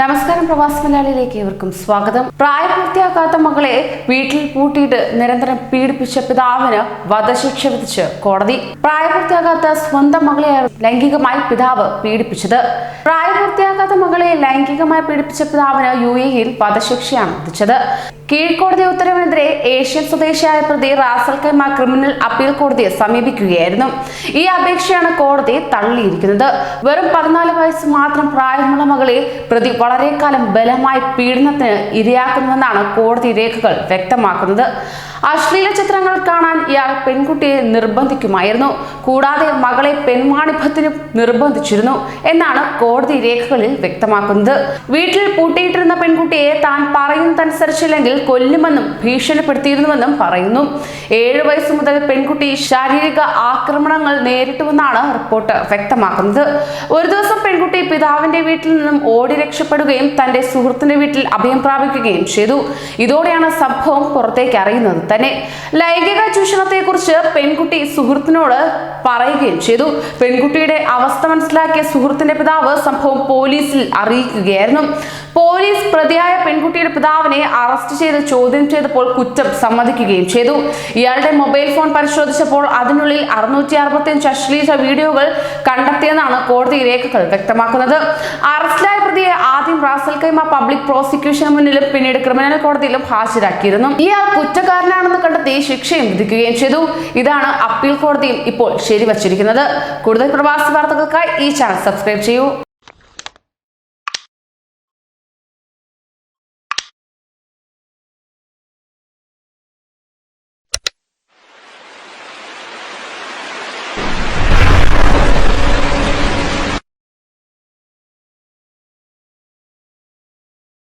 നമസ്കാരം പ്രവാസി മലയാളിയിലേക്ക് ഏവർക്കും സ്വാഗതം. പ്രായപൂർത്തിയാകാത്ത മകളെ വീട്ടിൽ പൂട്ടിയിട്ട് നിരന്തരം പീഡിപ്പിച്ച പിതാവിന് വധശിക്ഷ വിധിച്ച് കോടതി. പ്രായപൂർത്തിയാകാത്ത സ്വന്തം മകളെ ലൈംഗികമായി പിതാവ് പീഡിപ്പിച്ചത്. പ്രായപൂർത്തിയാകാത്ത മകളെ ലൈംഗികമായി പീഡിപ്പിച്ച പിതാവിന് യു എയിൽ വധശിക്ഷയാണ് വിധിച്ചത്. കീഴ്ക്കോടതി ഉത്തരവിനെതിരെ ഏഷ്യൻ സ്വദേശിയായ പ്രതി റാസൽ കൈമ ക്രിമിനൽ അപ്പീൽ കോടതിയെ സമീപിക്കുകയായിരുന്നു. ഈ അപേക്ഷയാണ് കോടതി തള്ളിയിരിക്കുന്നത്. വെറും പതിനാല് വയസ്സ് മാത്രം പ്രായമുള്ള മകളെ പ്രതി വളരെ കാലം ബലമായി പീഡനത്തിന് ഇരയാക്കുന്നുവെന്നാണ് കോടതി രേഖകൾ വ്യക്തമാക്കുന്നത്. അശ്ലീല ചിത്രങ്ങൾ കാണാൻ ഇയാൾ പെൺകുട്ടിയെ നിർബന്ധിക്കുമായിരുന്നു. കൂടാതെ മകളെ പെൺവാണിഭത്തിനും നിർബന്ധിച്ചിരുന്നു എന്നാണ് കോടതി രേഖകളിൽ വ്യക്തമാക്കുന്നത്. വീട്ടിൽ പൂട്ടിയിട്ടിരുന്ന പെൺകുട്ടിയെ താൻ പറയുന്നതനുസരിച്ചില്ലെങ്കിൽ കൊല്ലുമെന്നും ഭീഷണിപ്പെടുത്തിയിരുന്നുവെന്നും പറയുന്നു. ഏഴു വയസ്സ് മുതൽ പെൺകുട്ടി ശാരീരിക ആക്രമണങ്ങൾ നേരിട്ടുവെന്നാണ് റിപ്പോർട്ട് വ്യക്തമാക്കുന്നത്. ഒരു ദിവസം പിതാവിന്റെ വീട്ടിൽ നിന്നും ഓടി രക്ഷപ്പെടുകയും തന്റെ സുഹൃത്തിന്റെ വീട്ടിൽ അഭയം പ്രാപിക്കുകയും ചെയ്തു. ഇതോടെയാണ് സംഭവം പുറത്തേക്ക് അറിയുന്നത്. തന്നെ ലൈംഗിക ചൂഷണത്തെക്കുറിച്ച് പെൺകുട്ടി സുഹൃത്തിനോട് പറയുകയും ചെയ്തു. പെൺകുട്ടിയുടെ അവസ്ഥ മനസ്സിലാക്കിയ സുഹൃത്തിന്റെ പിതാവ് സംഭവം പോലീസിൽ അറിയിക്കുകയായിരുന്നു. പോലീസ് പ്രതിയായ പെൺകുട്ടിയുടെ പിതാവിനെ അറസ്റ്റ് ചെയ്ത് ചോദ്യം ചെയ്തപ്പോൾ കുറ്റം സമ്മതിക്കുകയും ചെയ്തു. ഇയാളുടെ മൊബൈൽ ഫോൺ പരിശോധിച്ചപ്പോൾ അതിനുള്ളിൽ അറുന്നൂറ്റി അറുപത്തിയഞ്ച് അശ്ലീല വീഡിയോകൾ കണ്ടെത്തിയെന്നാണ് കോടതി രേഖകൾ വ്യക്തമാക്കുന്നത്. അറസ്റ്റിലായ പ്രതിയെ ആദ്യം റാസൽ കൈമ പബ്ലിക് പ്രോസിക്യൂഷന് മുന്നിലും പിന്നീട് ക്രിമിനൽ കോടതിയിലും ഹാജരാക്കിയിരുന്നു. ഇയാൾ കുറ്റക്കാരനാണെന്ന് കണ്ടെത്തി ശിക്ഷയും വിധിക്കുകയും ചെയ്തു. ഇതാണ് അപ്പീൽ കോടതിയും ഇപ്പോൾ ശരിവച്ചിരിക്കുന്നത്. കൂടുതൽ പ്രവാസി വാർത്തകൾക്കായി ഈ ചാനൽ സബ്സ്ക്രൈബ് ചെയ്യൂ.